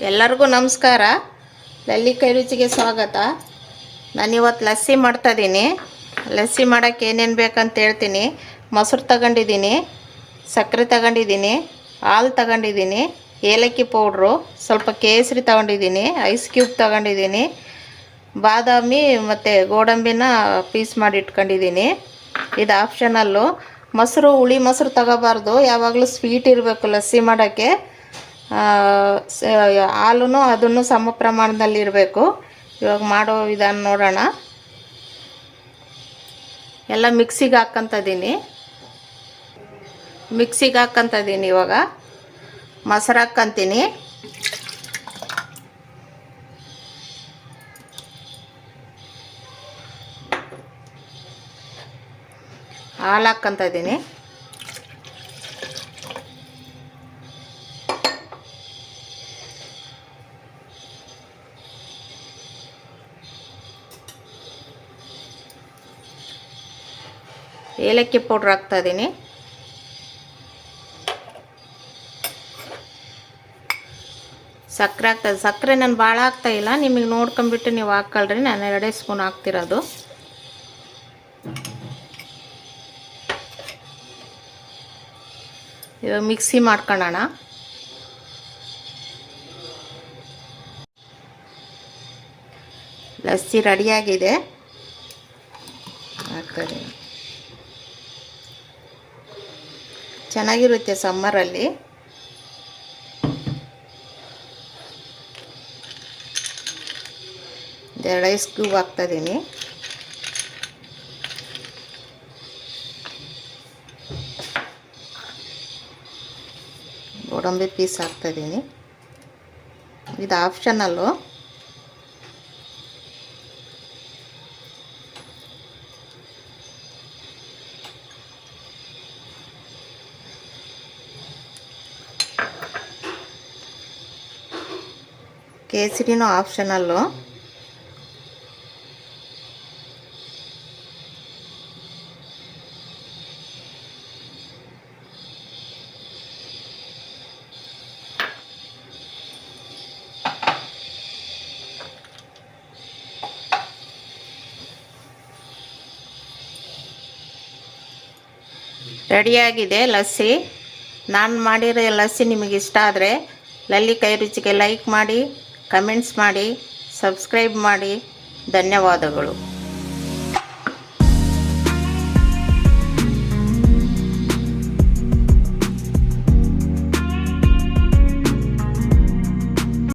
ಎಲ್ಲರಿಗೂ ನಮಸ್ಕಾರ. ಲಲ್ಲಿ ಕೈ ರುಚಿಗೆ ಸ್ವಾಗತ. ನಾನು ಇವತ್ತು ಲಸ್ಸಿ ಮಾಡ್ತಾಯಿದ್ದೀನಿ ಲಸ್ಸಿ ಮಾಡೋಕ್ಕೆ ಏನೇನು ಬೇಕಂತ ಹೇಳ್ತೀನಿ. ಮೊಸರು ತಗೊಂಡಿದ್ದೀನಿ, ಸಕ್ಕರೆ ತಗೊಂಡಿದ್ದೀನಿ, ಹಾಲು ತಗೊಂಡಿದ್ದೀನಿ, ಏಲಕ್ಕಿ ಪೌಡ್ರು, ಸ್ವಲ್ಪ ಕೇಸರಿ ತಗೊಂಡಿದ್ದೀನಿ, ಐಸ್ ಕ್ಯೂಬ್ ತಗೊಂಡಿದ್ದೀನಿ, ಬಾದಾಮಿ ಮತ್ತು ಗೋಡಂಬಿನ ಪೀಸ್ ಮಾಡಿ ಇಟ್ಕೊಂಡಿದ್ದೀನಿ. ಇದು ಆಪ್ಷನಲ್ಲು. ಮೊಸರು ಹುಳಿ ಮೊಸರು ತಗೋಬಾರ್ದು. ಯಾವಾಗಲೂ ಸ್ವೀಟ್ ಇರಬೇಕು ಲಸ್ಸಿ ಮಾಡೋಕ್ಕೆ. ಹಾಲು ಅದನ್ನು ಸಮ ಪ್ರಮಾಣದಲ್ಲಿ ಇರಬೇಕು ಇವಾಗ ಮಾಡೋ ವಿಧಾನ ನೋಡೋಣ. ಎಲ್ಲ ಮಿಕ್ಸಿಗೆ ಹಾಕ್ಕಂತದೀನಿ ಮಿಕ್ಸಿಗೆ ಹಾಕ್ಕಂತದೀನಿ ಇವಾಗ. ಮೊಸರು ಹಾಕ್ಕಂತೀನಿ ಹಾಲು ಹಾಕ್ಕಂತ ಏಲಕ್ಕಿ ಪೌಡ್ರ್ ಹಾಕ್ತಾ ಇದ್ದೀನಿ ಸಕ್ಕರೆ ಹಾಕ್ತದೆ ಸಕ್ಕರೆ ನಾನು ಭಾಳ ಹಾಕ್ತಾಯಿಲ್ಲ ನಿಮಗೆ ನೋಡ್ಕೊಂಬಿಟ್ಟು ನೀವು ಹಾಕಲ್ರಿ. ನಾನು ಎರಡೇ ಸ್ಪೂನ್ ಹಾಕ್ತಿರೋದು. ಇವಾಗ ಮಿಕ್ಸಿ ಮಾಡ್ಕೊಳ್ಳೋಣ ಲಸ್ಸಿ ರೆಡಿಯಾಗಿದೆ ಆಗ್ತದೆ ಚೆನ್ನಾಗಿರುತ್ತೆ ಸಮ್ಮರಲ್ಲಿ ಎರಡು ಐಸ್ ಕ್ಯೂಬ್ ಹಾಕ್ತಾಯಿದ್ದೀನಿ ಗೋಡಂಬಿ ಪೀಸ್ ಹಾಕ್ತಾಯಿದ್ದೀನಿ ಇದು ಆಪ್ಷನಲ್ಲು ಕೇಸರಿನೂ ಆಪ್ಷನಲ್ಲು. ರೆಡಿಯಾಗಿದೆ ಲಸ್ಸಿ. ನಾನು ಮಾಡಿರೋ ಲಸ್ಸಿ ನಿಮಗೆ ಇಷ್ಟ ಆದರೆ ಲಲ್ಲಿ ಕೈ ರುಚಿಗೆ ಲೈಕ್ ಮಾಡಿ. ಕಮೆಂಟ್ಸ್ ಮಾಡಿ ಸಬ್ಸ್ಕ್ರೈಬ್ ಮಾಡಿ. ಧನ್ಯವಾದಗಳು.